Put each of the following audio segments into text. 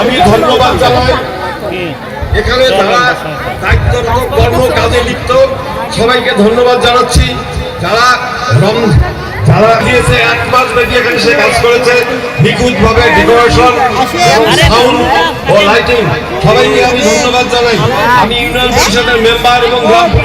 আমি ধন্যবাদ জানাই। এখানে যারা দায়িত্বরত কর্ম কাজে লিপ্ত সবাইকে ধন্যবাদ জানাচ্ছি। যারা যারা দিয়েছে এক মাস ব্যাপী এখানে সে কাজ করেছে নিখুঁত ভাবে ডেকোরেশন সাউন্ড লাইটিং সবাইকে আমি ধন্যবাদ জানাই আমি ইউনিয়ন পরিষদের মেম্বার এবং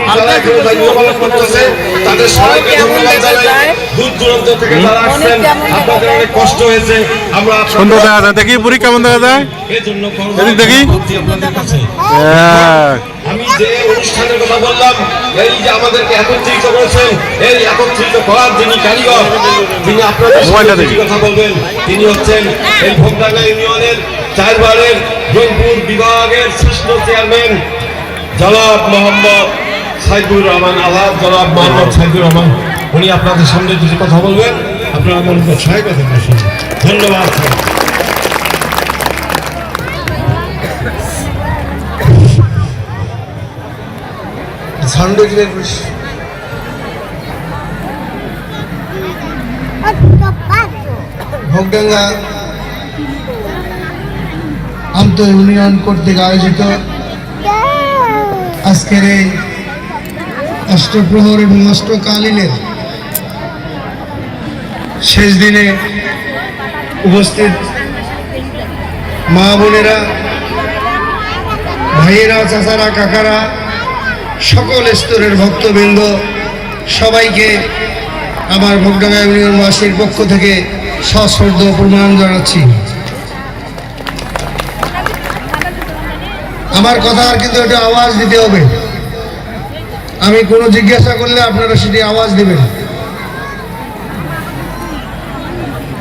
যারা এখানে দায়িত্ব পালন করতেছে তাদের সবাইকে ধন্যবাদ জানাই দূর দূরান্ত থেকে যারা আসছেন আপনাদের অনেক কষ্ট হয়েছে আমরা সুন্দর দেখা যায় দেখি পুরী কেমন দেখা যায় এজন্য এদিক দেখি। আপনাদের কাছে হ্যাঁ। আমি যে অনুষ্ঠানের কথা বললাম এই যে আমাদেরকে একত্রিত করেছেন এই একত্রিত করার যিনি কারিগর তিনি আপনাদের। কথা বলবেন তিনি হচ্ছেন এই ভোগডাঙ্গা ইউনিয়নের চারবারের রংপুর বিভাগের শ্রেষ্ঠ চেয়ারম্যান জনাব মোহাম্মদ সাইদুর রহমান আলাদ জনাব মোহাম্মদ সাইদুর রহমান, উনি আপনাদের সামনে কিছু কথা বলবেন? আপনারা মনোযোগ সহায় কথা শুনবেন ধন্যবাদ সাউন্ড ভোগডাঙ্গা আন্ত ইউনিয়ন কর্তৃক আয়োজিত আজকের এই অষ্টপ্রহর এবং অষ্টকালীনের শেষ দিনে উপস্থিত মা বোনেরা, ভাইয়েরা, চাচারা, কাকারা, সকল স্তরের ভক্তবৃন্দ, সবাইকে আমার ভোগডাঙ্গা ইউনিয়নবাসীর পক্ষ থেকে সশ্রদ্ধ প্রণাম জানাচ্ছি। আমার কথার কিন্তু এটা আওয়াজ দিতে হবে। আমি কোনো জিজ্ঞাসা করলে আপনারা সেটি আওয়াজ দেবেন।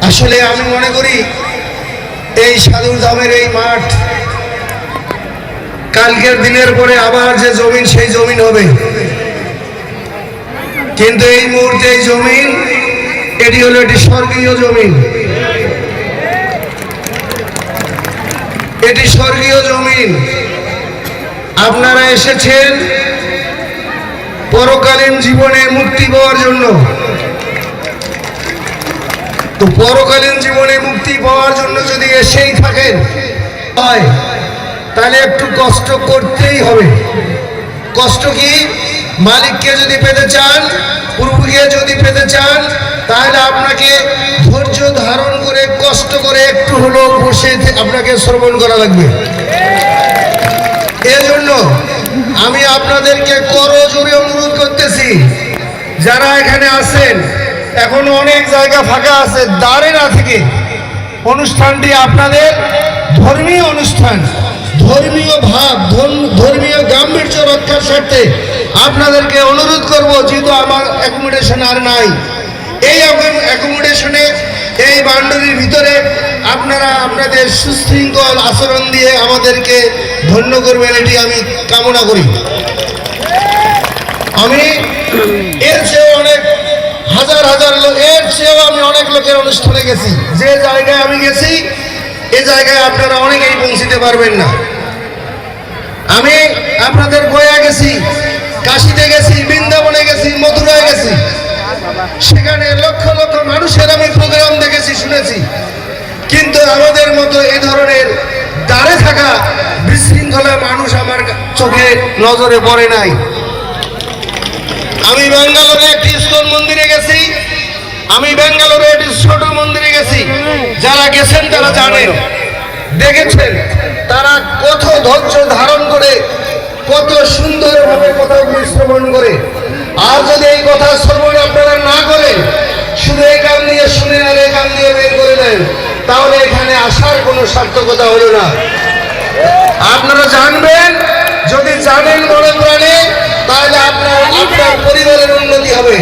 আসলে আমি মনে করি এই সাধুর ধামের এই মাঠ কালকের দিনের পরে আবার যে জমিন, সেই জমিন হবে। কিন্তু এই মুহূর্তে এই জমিন, এটি হলো একটি স্বর্গীয় জমিন। এটি স্বর্গীয় জমিন। আপনারা এসেছেন পরকালীন জীবনে মুক্তি পাওয়ার জন্য। তো পরকালীন জীবনে মুক্তি পাওয়ার জন্য যদি এসেই থাকেন হয় তাহলে একটু কষ্ট করতেই হবে। কষ্ট কি? মালিককে যদি পেতে চান, প্রভুকে যদি পেতে চান, তাহলে আপনাকে ধৈর্য ধারণ করে, কষ্ট করে একটু হলেও বসে আপনাকে শ্রবণ করা লাগবে। এজন্য আমি আপনাদেরকে করজোরে অনুরোধ করতেছি। যারা এখানে আছেন, এখন অনেক জায়গা ফাঁকা আছে দাঁড়ে না থেকে অনুষ্ঠানটি আপনাদের ধর্মীয় অনুষ্ঠান, ধর্মীয় ভাব, ধর্ম- ধর্মীয় গাম্ভীর্য রক্ষার স্বার্থে আপনাদেরকে অনুরোধ করব, যেহেতু আমার অ্যাকোমোডেশন আর নাই। এই অ্যাকোমোডেশনে এই বাউন্ডারির ভিতরে আপনারা আপনাদের সুশৃঙ্খল আচরণ দিয়ে আমাদেরকে ধন্য করবেন, এটি আমি কামনা করি। আমি এর চেয়েও অনেক, হাজার হাজার লোক এর চেয়েও আমি অনেক লোকের অনুষ্ঠানে গেছি। যে জায়গায় আমি গেছি, এ জায়গায় আপনারা অনেকেই পৌঁছিতে পারবেন না। আমি আপনাদের গয়া গেছি, কাশিতে গেছি, বৃন্দাবনে গেছি, মথুরায় গেছি। সেখানে লক্ষ লক্ষ মানুষের আমি প্রোগ্রাম দেখেছি, শুনেছি। কিন্তু আমাদের মতো এই ধরনের দাঁড়ে থাকা বিশৃঙ্খলা মানুষ আমার চোখে নজরে পড়ে নাই। আমি ব্যাঙ্গালোরে একটি ইস্কন মন্দিরে গেছি। আমি ব্যাঙ্গালোরে একটি ছোট মন্দিরে গেছি। যারা গেছেন তারা জানেন। দেখেছেন তারা কত ধৈর্য ধারণ করে, কত সুন্দরভাবে কথাগুলি শ্রবণ করে। আর যদি এই কথা শুধু এই কাম নিয়ে শুনে আর এই কাম নিয়ে বের করে দেন, তাহলে এখানে আসার কোনো সার্থকতা হলো না। আপনারা জানবেন, যদি জানেন মনে প্রাণে, তাহলে আপনার আপনার পরিবারের উন্নতি হবে,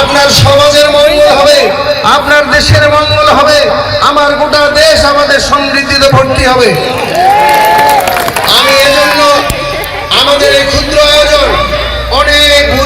আপনার সমাজের মঙ্গল হবে, আপনার দেশের মঙ্গল হবে, আমার গোটা দেশ আমাদের সমৃদ্ধিতে ভর্তি হবে। আমি এজন্য আমাদের